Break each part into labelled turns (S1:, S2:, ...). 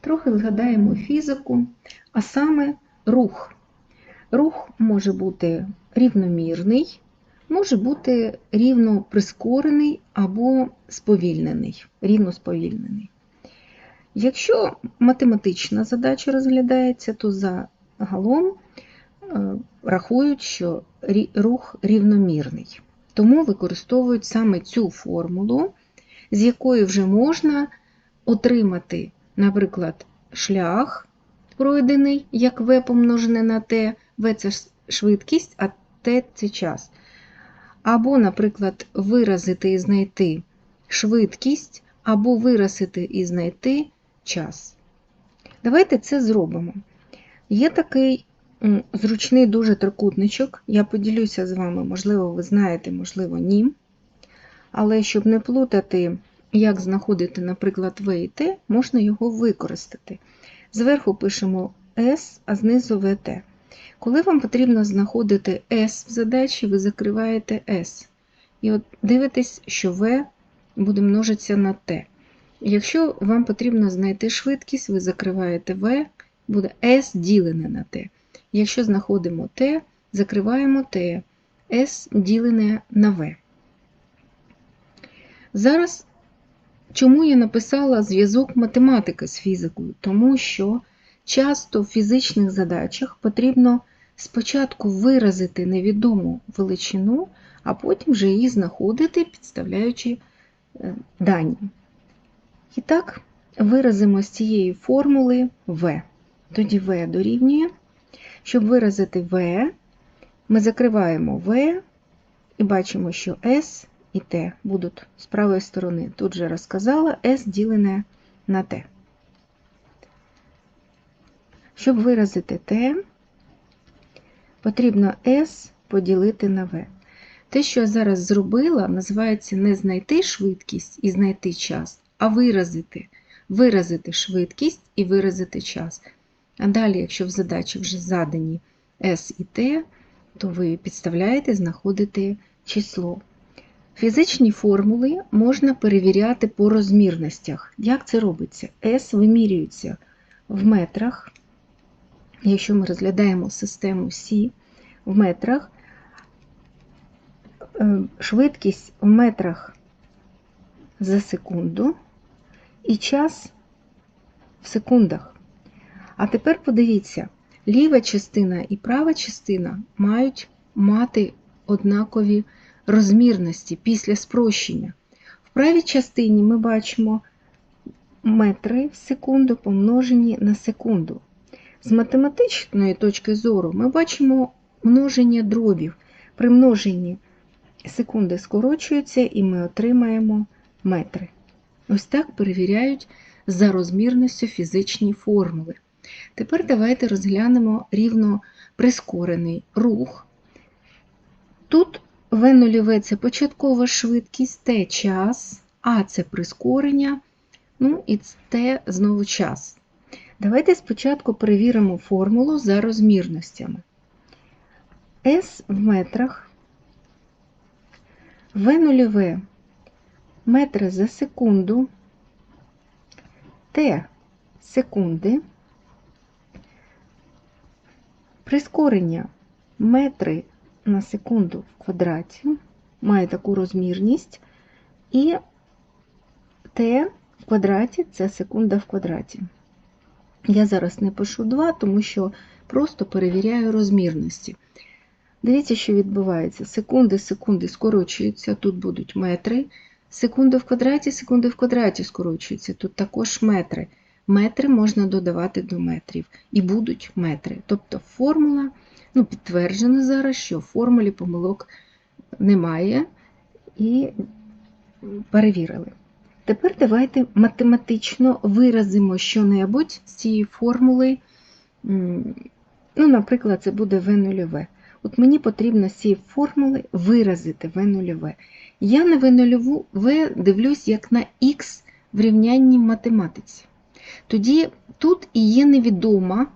S1: Трохи згадаємо фізику, а саме рух. Рух може бути рівномірний, може бути рівно прискорений або сповільнений, рівно сповільнений. Якщо математична задача розглядається, то загалом е, рахують, що рух рівномірний. Тому використовують саме цю формулу, з якої вже можна отримати, наприклад, шлях пройдений, як v помножене на t, v це швидкість, а t це час. Або, наприклад, виразити і знайти швидкість, або виразити і знайти час. Давайте це зробимо. Є такий зручний дуже трикутничок. Я поділюся з вами, можливо, ви знаєте, можливо, ні. Але щоб не плутати, як знаходити, наприклад, T, можна його використати. Зверху пишемо S, а знизу VT. Коли вам потрібно знаходити S в задачі, ви закриваєте S. І от дивитесь, що V буде множитися на T. Якщо вам потрібно знайти швидкість, ви закриваєте V, буде S ділене на T. Якщо знаходимо T, закриваємо T, S ділене на V. Зараз чому я написала зв'язок математики з фізикою? Тому що часто в фізичних задачах потрібно спочатку виразити невідому величину, а потім вже її знаходити, підставляючи е, дані. І так, виразимо з цієї формули В. Тоді В дорівнює. Щоб виразити В, ми закриваємо В і бачимо, що S і T будуть з правої сторони. Тут же розказала S ділене на T. Щоб виразити T, потрібно S поділити на V. Те, що я зараз зробила, називається не знайти швидкість і знайти час, а виразити. Виразити швидкість і виразити час. А далі, якщо в задачі вже задані S і T, то ви підставляєте, знаходите число. Фізичні формули можна перевіряти по розмірностях. Як це робиться? S вимірюється в метрах. Якщо ми розглядаємо систему Сі в метрах, е, швидкість в метрах за секунду і час в секундах. А тепер подивіться, ліва частина і права частина мають мати однакові розмірності після спрощення. В правій частині ми бачимо метри в секунду помножені на секунду. З математичної точки зору ми бачимо множення дробів. При множенні секунди скорочуються і ми отримаємо метри. Ось так перевіряють за розмірністю фізичні формули. Тепер давайте розглянемо рівно прискорений рух. Тут В0 це початкова швидкість, Т час, А це прискорення, ну і Т знову час. Давайте спочатку перевіримо формулу за розмірностями. С в метрах, В0 метри за секунду, Т секунди, прискорення метри на секунду в квадраті, має таку розмірність, і Т в квадраті це секунда в квадраті. Я зараз не пишу 2, тому що просто перевіряю розмірності. Дивіться, що відбувається. Секунди, секунди скорочуються, тут будуть метри. Секунди в квадраті, секунди в квадраті скорочуються, тут також метри. Метри можна додавати до метрів і будуть метри. Тобто формула ну, підтверджено зараз, що в формулі помилок немає, і перевірили. Тепер давайте математично виразимо що-небудь з цієї формули. Ну, наприклад, це буде В0. От мені потрібно з цієї формули виразити В0. Я на В0 В дивлюсь як на Х в рівнянні математиці. Тоді тут і є невідома,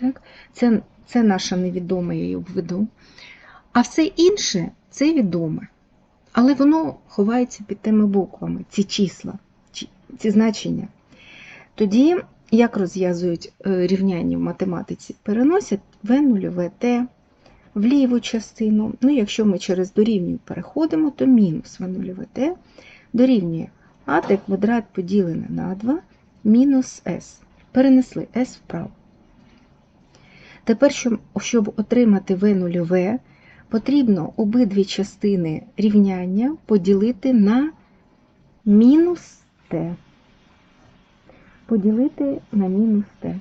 S1: так? Це, це наша невідома, я її обведу. А все інше це відоме. Але воно ховається під тими буквами, ці числа, ці значення. Тоді як розв'язують е, рівняння в математиці? Переносять v нульове t в ліву частину. Ну, якщо ми через дорівнюю переходимо, то мінус v нульове t дорівнює а квадрат поділене на 2 мінус s. Перенесли s вправо. Тепер, щоб, отримати v нульове, потрібно обидві частини рівняння поділити на мінус t. Поділити на мінус t.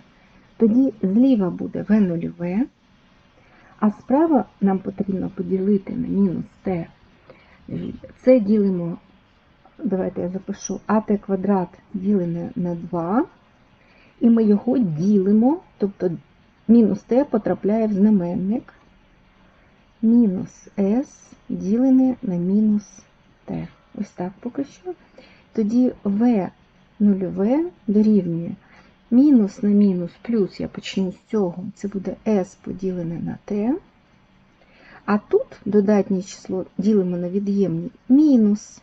S1: Тоді зліва буде v нульове, а справа нам потрібно поділити на мінус t. Це ділимо, давайте я запишу, ат квадрат ділене на 2, і ми його ділимо, тобто мінус t потрапляє в знаменник, мінус s ділене на мінус t. Ось так поки що. Тоді v нульове дорівнює мінус на мінус плюс, я почну з цього, це буде s поділене на t. А тут додатнє число ділимо на від'ємні мінус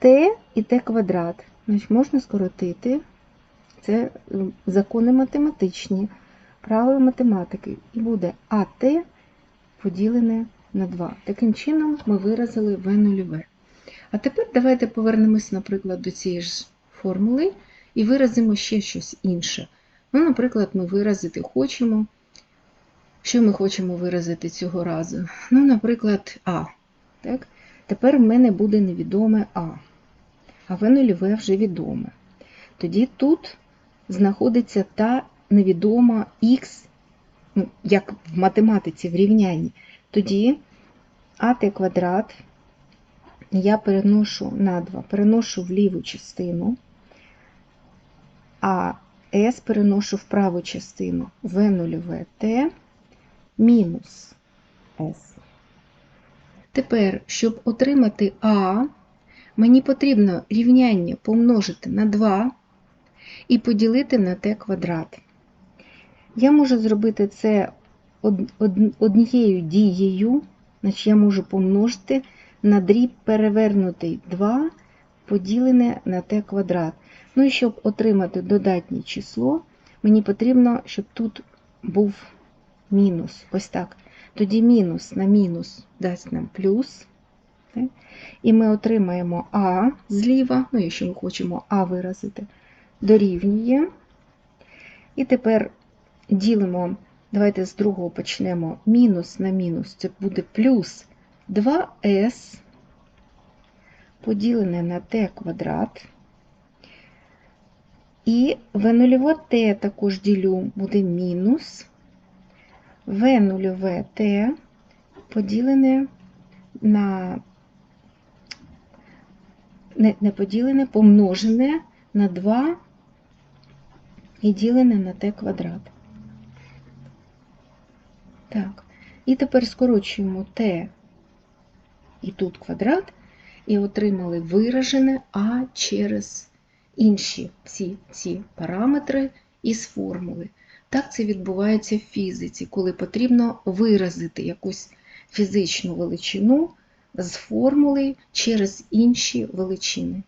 S1: t і t квадрат. Значить, Можна скоротити, це закони математичні, правила математики. І буде АТ поділене на 2. Таким чином ми виразили v нульове. А тепер давайте повернемось, наприклад, до цієї ж формули і виразимо ще щось інше. Ну, Наприклад, ми виразити хочемо. Що ми хочемо виразити цього разу? Ну, наприклад, А. Так? Тепер в мене буде невідоме А. А В нульове вже відоме. Тоді тут знаходиться та невідома Х, ну, як в математиці в рівнянні. Тоді АТ квадрат я переношу на 2, переношу в ліву частину, а С переношу в праву частину В нульове Т мінус С. Тепер, щоб отримати А, мені потрібно рівняння помножити на 2 і поділити на t квадрат. Я можу зробити це однією дією, значить я можу помножити на дріб перевернутий 2 поділене на t квадрат. Ну і щоб отримати додатнє число, мені потрібно, щоб тут був мінус. Ось так. Тоді мінус на мінус дасть нам плюс. І ми отримаємо А зліва, ну, якщо ми хочемо А виразити, дорівнює. І тепер ділимо, давайте з другого почнемо мінус на мінус, це буде плюс 2С поділене на t квадрат. І В нульове Т також ділю буде мінус В нульове Т поділене на не, не поділене, помножене на 2 і ділене на t квадрат. Так, і тепер скорочуємо t і тут квадрат, і отримали виражене А через інші всі ці параметри із формули. Так це відбувається в фізиці, коли потрібно виразити якусь фізичну величину з формули через інші величини.